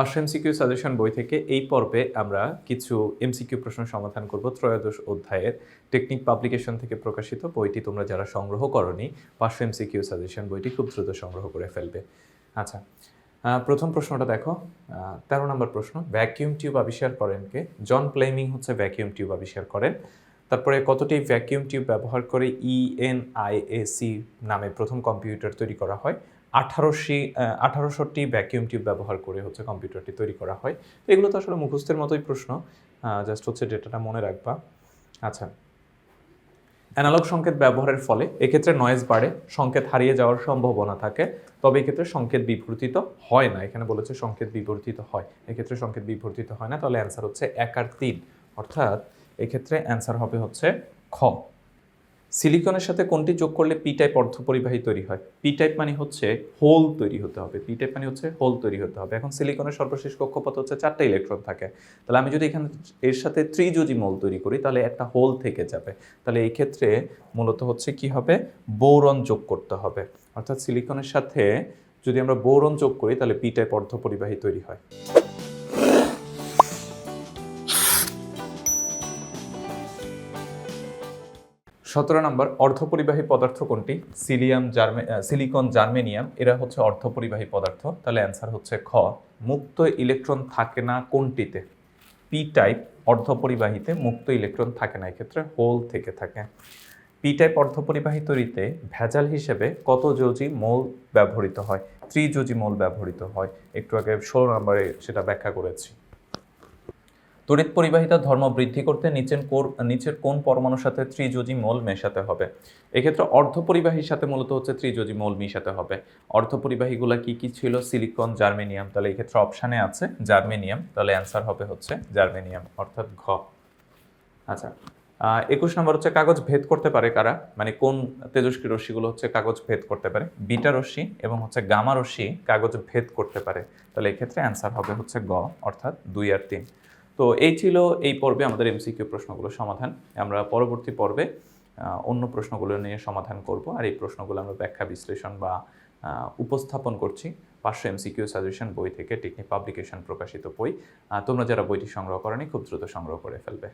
পাঁচশো MCQ suggestion বই থেকে এই পর্বে আমরা কিছু এমসিকিউ প্রশ্ন সমাধান করব। ত্রয়োদশ অধ্যায়ের টেকনিক পাবলিকেশন থেকে প্রকাশিত বইটি তোমরা যারা সংগ্রহ করনি, পাঁচশো এমসিকিউ সাজেশন বইটি খুব দ্রুত সংগ্রহ করে ফেলবে। আচ্ছা প্রথম প্রশ্নটা দেখো। তেরো নম্বর প্রশ্ন, ভ্যাকিউম টিউব আবিষ্কার করেন কে? জন প্লেমিং হচ্ছে ভ্যাকিউম টিউব আবিষ্কার করেন। তারপরে কতটি ভ্যাকিউম টিউব ব্যবহার করে E ইএনআইএসি নামে প্রথম কম্পিউটার তৈরি করা হয়? আঠারোশি আঠারোশোটি ভ্যাকিউম টিউব ব্যবহার করে হচ্ছে কম্পিউটারটি তৈরি করা হয়। তো এগুলো তো আসলে মুখস্থের মতোই প্রশ্ন জাস্ট হচ্ছে ডেটাটা মনে রাখবা। আচ্ছা। অ্যানালগ সংকেত ব্যবহারের ফলে এক্ষেত্রে নয়েজ বাড়ে, সংকেত হারিয়ে যাওয়ার সম্ভাবনা থাকে, তবে এক্ষেত্রে সংকেত বিবর্তিত হয় না। এখানে বলেছে সংকেত বিবর্তিত হয়। এক্ষেত্রে সংকেত বিবর্তিত হয় না, তাহলে অ্যান্সার হচ্ছে এক আর তিন। অর্থাৎ এক্ষেত্রে অ্যান্সার হবে হচ্ছে খ। সিলিকনের সাথে কোনটি যোগ করলে পি টাইপ অর্ধপরিবাহী তৈরি হয়? পি টাইপ মানে হচ্ছে হোল তৈরি হতে হবে। পি টাইপ মানে হচ্ছে হোল তৈরি হতে হবে। এখন সিলিকনের সর্বশেষ কক্ষপথ হচ্ছে চারটা ইলেকট্রন থাকে। তাহলে আমি যদি এখানে এর সাথে ত্রিযোজি মোল তৈরি করি, তাহলে একটা হোল থেকে যাবে। তাহলে এই ক্ষেত্রে মূলত হচ্ছে কি হবে? বোরন যোগ করতে হবে। অর্থাৎ সিলিকনের সাথে যদি আমরা বোরন যোগ করি, তাহলে পি টাইপ অর্ধপরিবাহী তৈরি হয়। সতেরো নম্বর, অর্ধপরিবাহী পদার্থ কোনটি? সিলিয়াম জার্মে সিলিকন জার্মেনিয়াম, এরা হচ্ছে অর্ধপরিবাহী পদার্থ। তাহলে অ্যান্সার হচ্ছে খ, মুক্ত ইলেকট্রন থাকে না কোনটিতে? পি টাইপ অর্ধপরিবাহীতে মুক্ত ইলেকট্রন থাকে না, এক্ষেত্রে হোল থেকে থাকে। পি টাইপ অর্ধপরিবাহী তৈরিতে ভেজাল হিসেবে কত যোজি মোল ব্যবহৃত হয়? ত্রিযোজি মোল ব্যবহৃত হয়। একটু আগে ষোলো নম্বরে সেটা ব্যাখ্যা করেছি। তড়িৎ পরিবাহিতার ধর্ম বৃদ্ধি করতে নিচের কোর, নিচের কোন পরমাণুর সাথে ত্রিযোজি মোল মেশাতে হবে। এক্ষেত্রে অর্ধপরিবাহীর সাথে মূলত হচ্ছে ত্রিযোজি মোল মিশাতে হবে। অর্ধপরিবাহীগুলো কি কি ছিল? Silicon, germanium. তাহলে এক্ষেত্রে অপশানে আছে জার্মেনিয়াম। তাহলে অ্যান্সার হবে হচ্ছে জার্মেনিয়াম, অর্থাৎ ঘ। আচ্ছা একুশ নম্বর হচ্ছে কাগজ ভেদ করতে পারে কারা? মানে কোন তেজস্ক্রী রশ্মিগুলো হচ্ছে কাগজ ভেদ করতে পারে? বিটা রশ্মি এবং হচ্ছে গামা রশ্মি কাগজ ভেদ করতে পারে। তাহলে এক্ষেত্রে অ্যান্সার হবে হচ্ছে গ, অর্থাৎ দুই আর তিন। তো এই ছিল এই পর্বে আমাদের এমসিকিউ প্রশ্নগুলো সমাধান। আমরা পরবর্তী পর্বে অন্য প্রশ্নগুলো নিয়ে সমাধান করব। আর এই প্রশ্নগুলো আমরা ব্যাখ্যা, বিশ্লেষণ বা উপস্থাপন করছি। পাঁচশো এমসিকিউ সাজেশন বই থেকে টেকনিক পাবলিকেশন প্রকাশিত বই। তোমরা যারা বইটি সংগ্রহ করেনি, খুব দ্রুত সংগ্রহ করে ফেলবে।